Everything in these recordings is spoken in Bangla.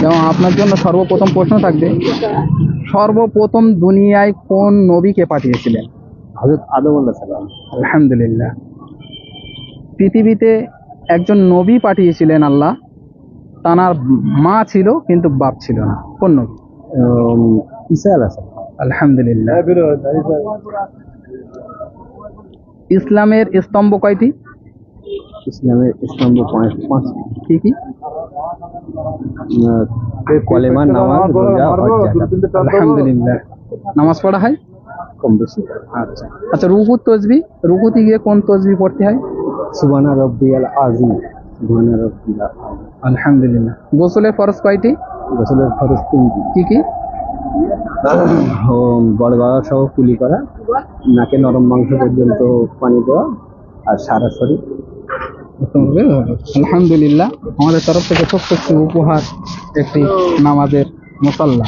যেমন আপনার জন্য সর্বপ্রথম প্রশ্ন থাকবে সর্বপ্রথম দুনিয়ায় কোন নবীকে পাঠিয়েছিলেন? হজরত আদম সালাম। আলহামদুলিল্লাহ। পৃথিবীতে একজন নবী পাঠিয়েছিলেন আল্লাহ তানার মা ছিল কিন্তু বাপ ছিল না। কোন নবী? আলহামদুলিল্লাহ। ইসলামের স্তম্ভ কয়টি? ইসলামের স্তম্ভ পাঁচ কি কি? কলেমা নামাজ রোজা আলহামদুলিল্লাহ। নামাজ পড়া হয়? কম বেশি। আচ্ছা। আচ্ছা রুকু তসবি? রুকুতে গিয়ে কোন তসবি পড়তে হয়? সুবানা রব্বিয়াল আজিম সুবানা রব্বিয়াল আলহামদুলিল্লাহ। গোসলের ফরজ কয়টি? গোসলের খরচ তিনটি। কি কি? বড় বাবা সহ কুলি করা। নাকে নরম মাংস পর্যন্ত পানি দেওয়া আর সারা শরীর। আলহামদুলিল্লাহ আমাদের তরফ থেকে ছোট্ট একটি উপহার একটি নামাজের মোসাল্লা।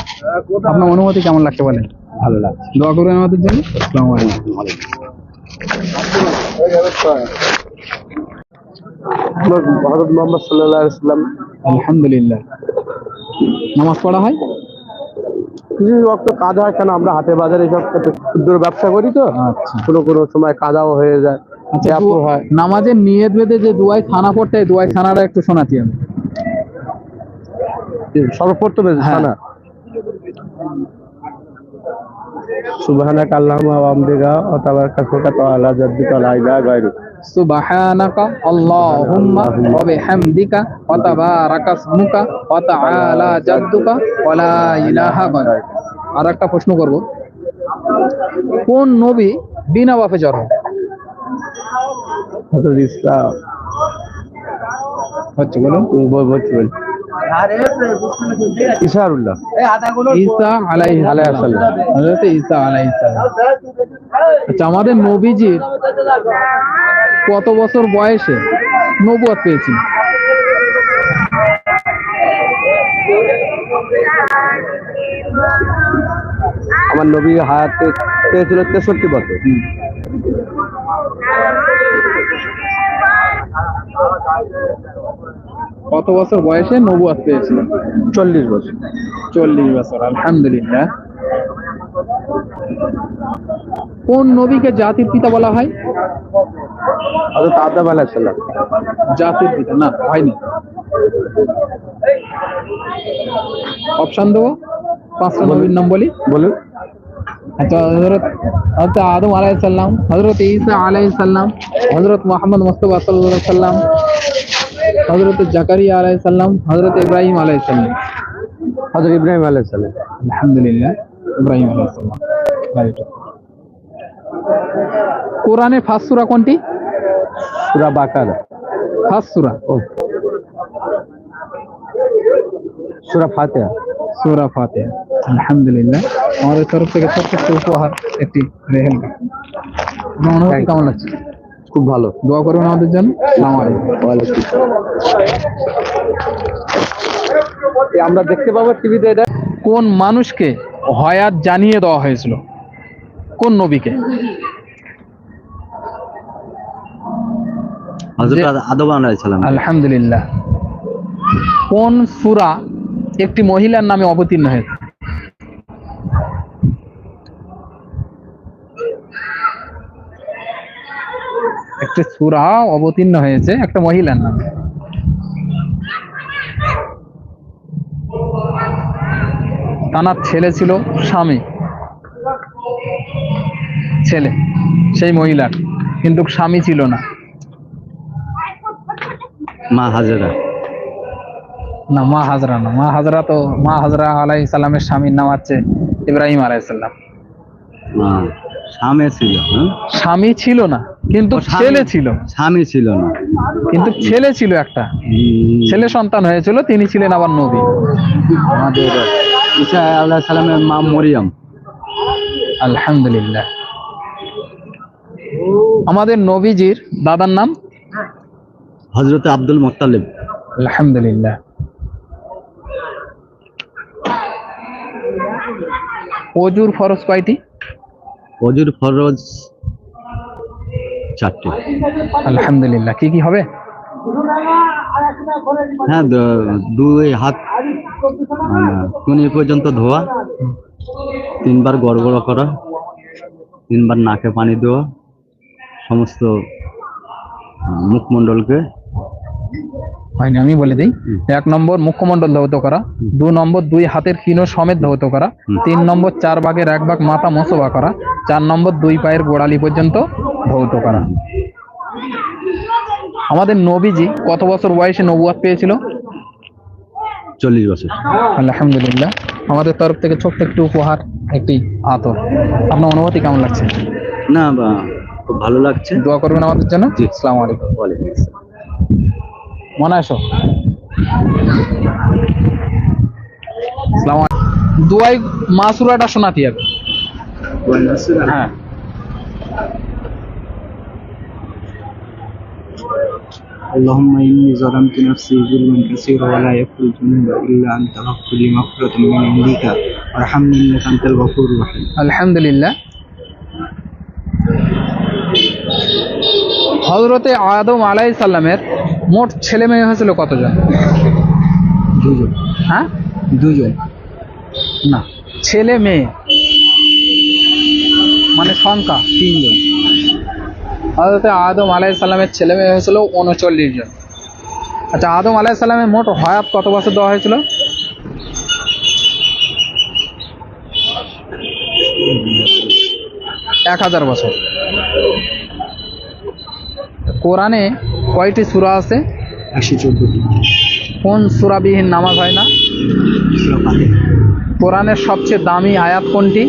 আপনার অনুমতি কেমন লাগছে বলেন? ভালো লাগছে। দোয়া করবেন আমাদের জন্য? আসসালামু আলাইকুম। হজরত মোহাম্মদ সাল্লাহ ইসলাম আলহামদুলিল্লাহ। নামাজ পড়া হয়? কিছু রক্ত কাদা হয় কেন? আমরা হাটে বাজারে সব ক্ষুদ্র ব্যবসা করি তো। আচ্ছা। কোনো কোনো সময় কাদাও হয়ে যায়। আচ্ছা হয়। নামাজের নিয়ত বেঁধে যে দুয়াই খানা পড়তে দুয়াই খানাটা একটু শোনাতি আমি। সর্বপ্রথম হ্যাঁ। না সুবহানাক আল্লাহুম্মা ওয়া বিহামদিকা ওয়া তাবারাকাতুকা তাআলা জাদ্দুকা লা ইলাহা গায়রুক। সুবহানাকা আল্লাহুম্মা ওয়া বিহামদিকা ওয়া তাবারাকা ইসমুকা ওয়া তাআলা জাদ্দুকা ওয়া লা ইলাহা গায়রুক। আর একটা প্রশ্ন করব। কোন নবী বিনা বাপে জন্ম? হযরত ঈসা হচ্ছে বলুন বলছি বলছি ঈসা। ঈসা আলাইহিস আচ্ছা আমাদের নবীজির কত বছর বয়সে নবুয়ত পেয়েছি আমার নবী হায়াতে পেয়েছিল তেষট্টি বছর। কত বছর বয়সে? নবুয়ত পেয়েছিল। চল্লিশ বছর। চল্লিশ বছর আলহামদুলিল্লাহ। কোন নবীকে জাতির পিতা বলা হয়? হযরত আদম আলাইহিস সালাম। জাতির পিতা না হয়নি। অপশন দেবো? পাঁচটা নবীর নাম বলি। বলুন। আচ্ছা হজরত হজরত আদম আলাইসাল্লাম হজরত ঈসা আলাইসাল্লাম হজরত মোহাম্মদ মুস্তফা সাল্লাহ সাল্লাম হজরত জাকারিয়া আলাইসাল্লাম হজরত ইব্রাহিম আলাইসাল্লাম হযরত ইব্রাহিম আলাইহিস সালাম। আলহামদুলিল্লাহ ইব্রাহিম আলাইসাল্লাম কোরআনে ফার্স্ট সূরা কোনটি? সূরা বাকারা। ফার্স্ট সূরা। ও। সূরা ফাতিহা। সূরা ফাতিহা। আলহামদুলিল্লাহ। আমাদের তরফ থেকে ছোট্ট একটি উপহার একটি রেহেল আপনার অনুভূতি কেমন লাগছে? খুব ভালো। দোয়া করবেন আমাদের জন্য। আমরা দেখতে পাবো টিভিতে এটা। কোন মানুষকে হয়াত জানিয়ে দেওয়া হয়েছিল? কোন নবীকে? আলহামদুলিল্লাহ। কোন সূরা একটি মহিলার নামে অবতীর্ণ হয়েছে? একটি সূরা অবতীর্ণ হয়েছে একটা মহিলার নামে। তানার ছেলে ছিল স্বামী। ছেলে সেই মহিলার কিন্তু স্বামী ছিল না। মা হাজেরা। না মা হাজরা না। মা হাজরা তো মা হাজরা আলাই সালামের স্বামীর নাম হচ্ছে ইব্রাহিম আলাই সাল্লাম স্বামী ছিল হ্যাঁ? স্বামী ছিল না কিন্তু ছেলে ছিল। স্বামী ছিল না। কিন্তু ছেলে ছিল একটা। ছেলে সন্তান হয়েছিল তিনি ছিলেন আবার নবী। আমাদের ঈসা আলাইহিস সালামের মা মরিয়ম। আলহামদুলিল্লাহ। আমাদের নবীজির দাদার নাম? হযরত আব্দুল মুত্তালিব। আলহামদুলিল্লাহ। অজুর ফরজ কয়টি? অজুর ফরজ চারটে। আলহামদুলিল্লাহ। কি কি হবে? হ্যাঁ দুই হাত কোনি পর্যন্ত ধোয়া তিনবার গড়গড় করা তিনবার নাকে পানি দেওয়া সমস্ত মুখমণ্ডলকে হয়নি আমি বলে দিই। এক নম্বর মুখ্যমন্ডল ধৌত করা দু নম্বর দুই হাতের কিনো সমেত ধৌত করা তিন নম্বর চার ভাগের এক ভাগ মাথা মশবা করা চার নম্বর দুই পায়ের গোড়ালি পর্যন্ত ধৌত করা। আমাদের নবীজি কত বছর বয়সে নবুয়াত পেয়েছিল? চল্লিশ বছর। আলহামদুলিল্লাহ। আমাদের তরফ থেকে ছোট্ট একটি উপহার একটি আতর। আপনার অনুভূতি কেমন লাগছে? না বা খুব ভালো লাগছে। দোয়া করবেন আমাদের জন্য? জি। আসসালামু আলাইকুম। ওয়ালাইকুম আসসালাম। মনে আসো আসসালামু আলাইকুম। দুয়াই মাসুরাটা শোনাতে হবে হ্যাঁ اللهم إني ظلمت نفسي ظلما كثيرا ولا يغفر الذنوب إلا أنت فاغفر لي مغفرة من عندك وارحمني إنك أنت الغفور الرحيم আলহামদুলিল্লাহ হজরতে আদম আলাই সাল্লামের মোট ছেলে মেয়ে হয়েছিল কতজন? দুজন। হ্যাঁ? দুজন। না ছেলে মেয়ে। মানে সংখ্যা তিনজন। হজরতে আদম আলাই সাল্লামের ছেলে মেয়ে হয়েছিল উনচল্লিশ জন। আচ্ছা আদম আলাই সাল্লামের মোট হায়াত কত বছর দেওয়া হয়েছিল? এক হাজার বছর। কোরআনে কয়টি সূরা আছে? একশো চোদ্দটি। কোন সূরাবিহীন নামাজ হয় না? কোরআনের সবচেয়ে দামি আয়াত কোনটি?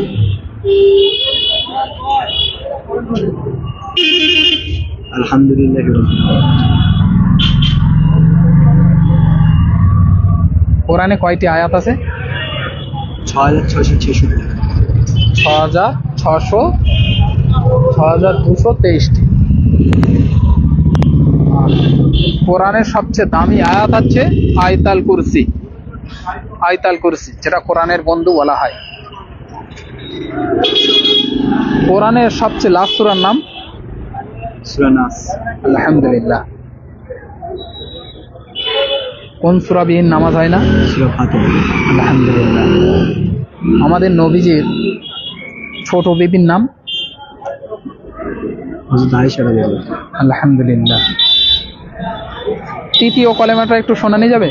আলহামদুলিল্লাহ কোরআনে কয়টি আয়াত আছে? ছ হাজার ছশো ছেষট্টি। ছ হাজার ছশো ছ হাজার দুশো তেইশটি। কোরআনের সবচেয়ে দামি আয়াত আছে আয়তাল কুরসি। আয়তাল কুরসি যেটা কোরআনের বন্ধু বলা হয়। কোরআনের সবচেয়ে লাস্ট সুরার নাম? সুরানাস আলহামদুলিল্লাহ। কোন সুরাবিহীন নামাজ হয় না? আলহামদুলিল্লাহ। আমাদের নবীজির ছোট বিবির নাম হযরত আয়েশা রাদিয়াল্লাহু আলহামদুলিল্লাহ। তৃতীয় কলেমাটা একটু শোনানি যাবে?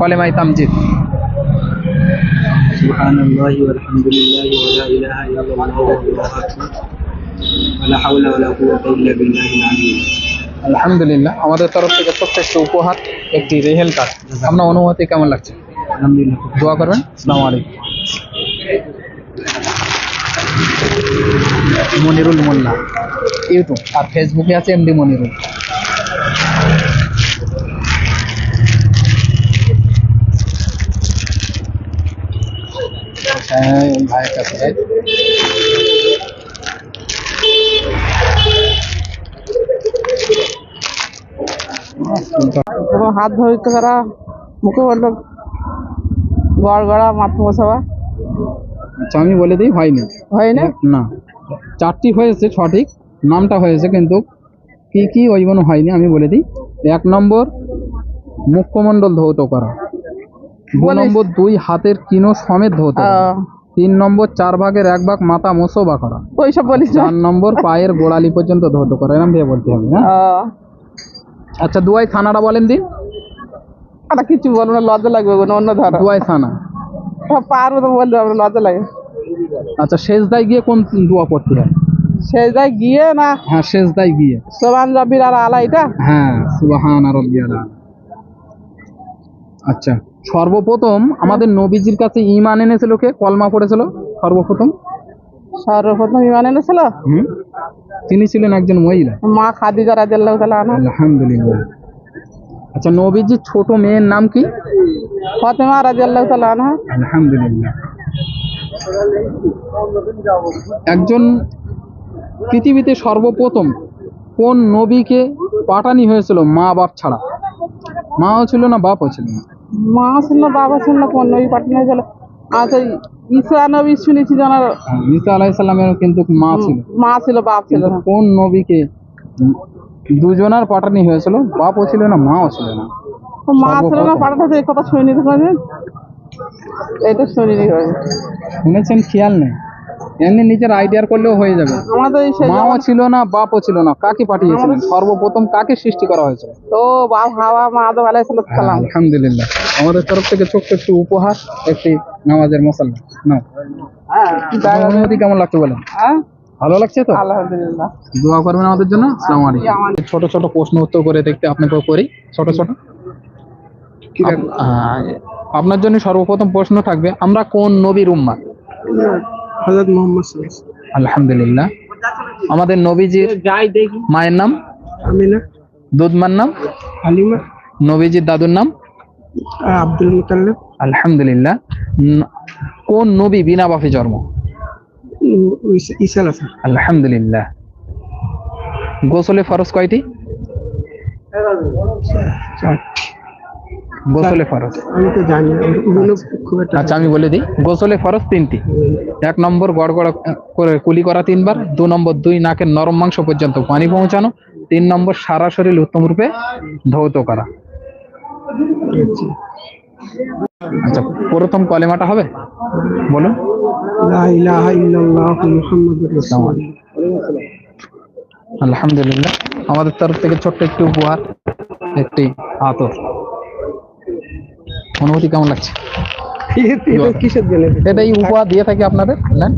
কলেমাই তামজিদ। সুবহানাল্লাহি ওয়ালহামদুলিল্লাহি ওয়া ইলাহা ইল্লাল্লাহু ওয়াল্লাহু আকবার ওয়া হাওলা ওয়া কুওয়াতা ইল্লা বিল্লাহিল আলিয়্যিল আলহামদুলিল্লাহ। আমাদের তরফ থেকে একটি উপহার একটি রেহেল কার্ড আপনার অনুভূতি কেমন লাগছে? আলহামদুলিল্লাহ দোয়া করবেন? আসসালামু আলাইকুম। মনিরুল মোল্লা। ইউটিউব আর ফেসবুকে আছে এমডি মনিরুল হ্যাঁ ওই ভাইয়ের কাছে যাই। এবং হাত ধরিত করা মুখে বলল গড় গড়া মাথা বসাবা। আচ্ছা আমি বলে দিই হয়নি। হয় না। না চারটি হয়েছে সঠিক নামটা হয়েছে কিন্তু কি কি ওইগুলো হয়নি আমি বলে দিই। এক নম্বর মুখ্যমণ্ডল ধৌত করা। দু নম্বর দুই হাতের কিনো সমেত ধৌত তিন নম্বর চার ভাগের এক ভাগ মাথা মোসবা করা। ওইসব বলিস চার নম্বর পায়ের গোড়ালি পর্যন্ত ধৌত করা। এরকম দিয়ে বলতে হবে হ্যাঁ? আচ্ছা দুয়াই থানাটা বলেন দিন আমরা কিছু বলব না লজ্জা লাগবে কোনো অন্য ধরো। দুয়াই থানা। পারব তো বলতে আমরা লজ্জা লাগে। আচ্ছা শেষদায় গিয়ে কোন দোয়া পড়তে হয়? সেই যায় গিয়ে না? হ্যাঁ শেষদায় গিয়ে। রবির আর আলা এটা? হ্যাঁ সুবাহান রাব্বিয়াল আলা। আচ্ছা সর্বপ্রথম আমাদের নবীজির কাছে ঈমান এনেছিল কে? কলমা পড়েছিল? সর্বপ্রথম? সর্বপ্রথম ইমান এনেছিল? হুম? তিনি ছিলেন একজন মহিলা। মা খাদিজা রাদিয়াল্লাহু তাআলা আনহা। আলহামদুলিল্লাহ। আচ্ছা নবীজির ছোট মেয়ের নাম কি? ফাতেমা রাদিয়াল্লাহু তাআলা আনহা। আলহামদুলিল্লাহ। একজন পৃথিবীতে সর্বপ্রথম কোন নবীকে পাঠানি হয়েছিল মা বাপ ছাড়া? মাও ছিল না বাপও ছিল না মা ছিল না বাবা ছিল না কোন নবী পাঠানো হয়েছিল? আচ্ছা ঈসা নবী শুনেছি জানার ঈসা আলাইসাল্লামের কিন্তু মা ছিল। মা ছিল বাপ ছিল। না কোন নবীকে দুজনার পাঠানি হয়েছিল? বাপও ছিল না মাও ছিল না। মা ছিল না। পাঠাতে এই কথা শুনিনি এটা শুনিনি। শুনেছেন খেয়াল নেই। এমনি নিজের আইডিয়ার করলেও হয়ে যাবে। আমাদের সেই মাও ছিল না বাপও ছিল না কাকে পাঠিয়েছিলেন? সর্বপ্রথম কাকে সৃষ্টি করা হয়েছিল তো বাপ হাওয়া মা আদম আলাইহিস সালাম। আলহামদুলিল্লাহ। আমাদের তরফ থেকে ছোট্ট একটি উপহার একটি নামাজের মশাল্লা নাও। আপনার কেমন লাগছে বলেন? হ্যাঁ? ভালো লাগছে তো? আলহামদুলিল্লাহ। দোয়া করবেন আমাদের জন্য? আসসালামু আলাইকুম। ছোট ছোট প্রশ্ন উত্তর করে দেখতে আপনাকে করি। ছোট ছোট। আপনার জন্য সর্বপ্রথম প্রশ্ন থাকবে আমরা কোন নবীর উম্মা? হজরত মোহাম্মদ আলহামদুলিল্লাহ। আমাদের নবীজির যাই দেখি। মায়ের নাম? আমিনা। দুধমার নাম? হালিমা। নবীজির দাদুর নাম? আব্দুল মুতাল্লিব। আলহামদুলিল্লাহ। কোন নবী বিনা বাপে জন্ম? ঈসা আলহামদুলিল্লাহ। গোসলে ফরজ কয়টি? গোসলে ফরজ। আমি তো জানি একটা আচ্ছা আমি বলে দিই গোসলে ফরজ তিনটি। এক নম্বর গড়গড় করে কুলি করা তিনবার দু নম্বর দুই নাকের নরম মাংস পর্যন্ত পানি পৌঁছানো তিন নম্বর সারা শরীর উত্তম রূপে ধৌত করা। আচ্ছা প্রথম কলেমাটা হবে? বলুন। লা ইলাহা ইল্লাল্লাহ মুহাম্মাদুর রাসূলুল্লাহ। আলহামদুলিল্লাহ। আমাদের তরফ থেকে ছোট্ট একটি উপহার একটি আতর। অনুভূতি কেমন লাগছে? কিসের জন্য? এটাই উপহার দিয়ে থাকি আপনাদের নেন